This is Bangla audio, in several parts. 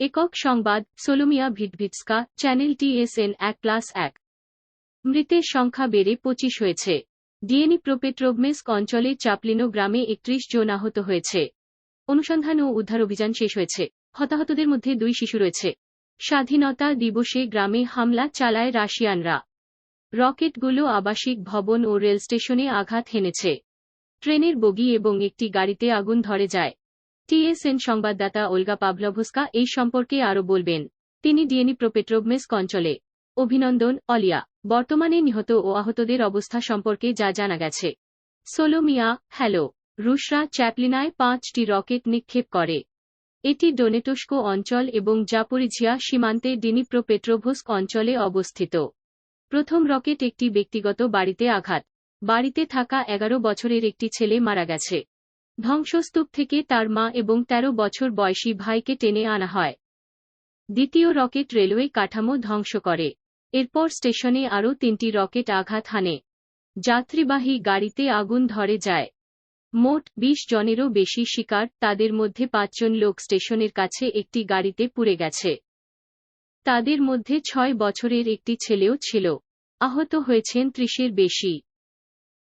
একক সংবাদ, সোলোমিয়া ভিটভিটস্কা, চ্যানেল টিএসএন এক প্লাস এক। মৃতের সংখ্যা বেড়ে পঁচিশ হয়েছে। ডিএনই প্রোপেট্রোভমেস্ক অঞ্চলে চাপলিনো গ্রামে একত্রিশ জন আহত হয়েছে। অনুসন্ধান ও উদ্ধার অভিযান শেষ হয়েছে। হতাহতদের মধ্যে দুই শিশু রয়েছে। স্বাধীনতা দিবসে গ্রামে হামলা চালায় রাশিয়ানরা। রকেটগুলো আবাসিক ভবন ও রেল স্টেশনে আঘাত হেনেছে। ট্রেনের বগি এবং একটি গাড়িতে আগুন ধরে যায়। টিএসএন সংবাদদাতা ওলগা পাভলভস্কা এই সম্পর্কে আরও বলবেন। তিনি ডিএনি প্রোপেট্রোভমেস্ক অঞ্চলে অভিনন্দন, অলিয়া। বর্তমানে নিহত ও আহতদের অবস্থা সম্পর্কে যা জানা গেছে। সোলোমিয়া, হ্যালো। রুশরা চ্যাপলিনায় পাঁচটি রকেট নিক্ষেপ করে। এটি ডোনেটোস্কো অঞ্চল এবং জাপোরিঝিয়া সীমান্তে ডিনিপ্রো পেট্রোভস্ক অঞ্চলে অবস্থিত। প্রথম রকেট একটি ব্যক্তিগত বাড়িতে আঘাত। বাড়িতে থাকা এগারো বছরের একটি ছেলে মারা গেছে। ধ্বংসস্তূপ থেকে তার মা এবং ১৩ বছর বয়সী ভাইকে টেনে আনা হয়। দ্বিতীয় রকেট রেলওয়ে কাঠামো ধ্বংস করে। এরপর স্টেশনে আরও তিনটি রকেট আঘাত হানে। যাত্রীবাহী গাড়িতে আগুন ধরে যায়। মোট ২০ জনেরও বেশি শিকার, তাদের মধ্যে পাঁচজন লোক স্টেশনের কাছে একটি গাড়িতে পুড়ে গেছে। তাদের মধ্যে ছয় বছরের একটি ছেলেও ছিল। আহত হয়েছেন ত্রিশের বেশি।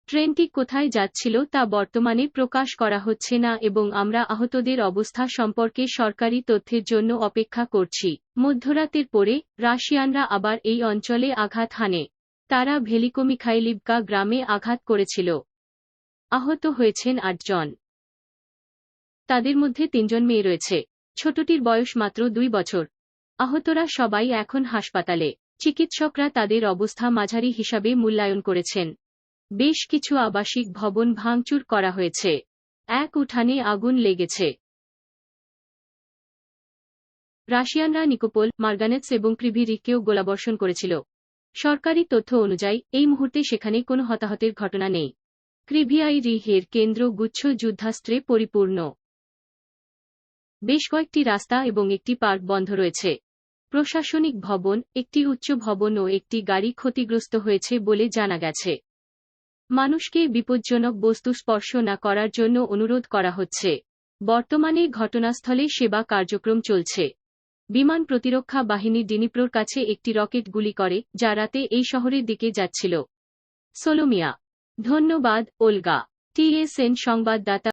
ট্রেনটি কোথায় যাচ্ছিল তা বর্তমানে প্রকাশ করা হচ্ছে না এবং আমরা আহতদের অবস্থা সম্পর্কে সরকারি তথ্যের জন্য অপেক্ষা করছি। মধ্যরাতের পরে রাশিয়ানরা আবার এই অঞ্চলে আঘাত হানে। তারা ভেলিকোমিখাইলিভকা গ্রামে আঘাত করেছিল। আহত হয়েছেন আটজন। তাদের মধ্যে তিনজন মেয়ে রয়েছে। ছোটটির বয়স মাত্র দুই বছর। আহতরা সবাই এখন হাসপাতালে। চিকিৎসকরা তাদের অবস্থা মাঝারি হিসাবে মূল্যায়ন করেছেন। বেশ কিছু আবাসিক ভবন ভাঙচুর করা হয়েছে। এক উঠানে আগুন লেগেছে। রাশিয়ানরা নিকোপোল, মার্গানেটস এবং ক্রিভিরিককেও গোলাবর্ষণ করেছিল। সরকারি তথ্য অনুযায়ী, এই মুহূর্তে সেখানে কোনো হতাহতের ঘটনা নেই। ক্রিভিয়াই রিহের কেন্দ্র গুচ্ছ যুদ্ধাস্ত্রে পরিপূর্ণ। বেশ কয়েকটি রাস্তা এবং একটি পার্ক বন্ধ রয়েছে। প্রশাসনিক ভবন, একটি উচ্চ ভবন ও একটি গাড়ি ক্ষতিগ্রস্ত হয়েছে বলে জানা গেছে। মানুষকে বিপজ্জনক বস্তু স্পর্শ না করার জন্য অনুরোধ করা হচ্ছে। বর্তমানে ঘটনাস্থলে সেবা কার্যক্রম চলছে। বিমান প্রতিরক্ষা বাহিনী ডিনিপ্রোর কাছে একটি রকেট গুলি করে, যা রাতে এই শহরের দিকে যাচ্ছিল। সোলোমিয়া। ধন্যবাদ, ওলগা। টিএসএন সংবাদদাতা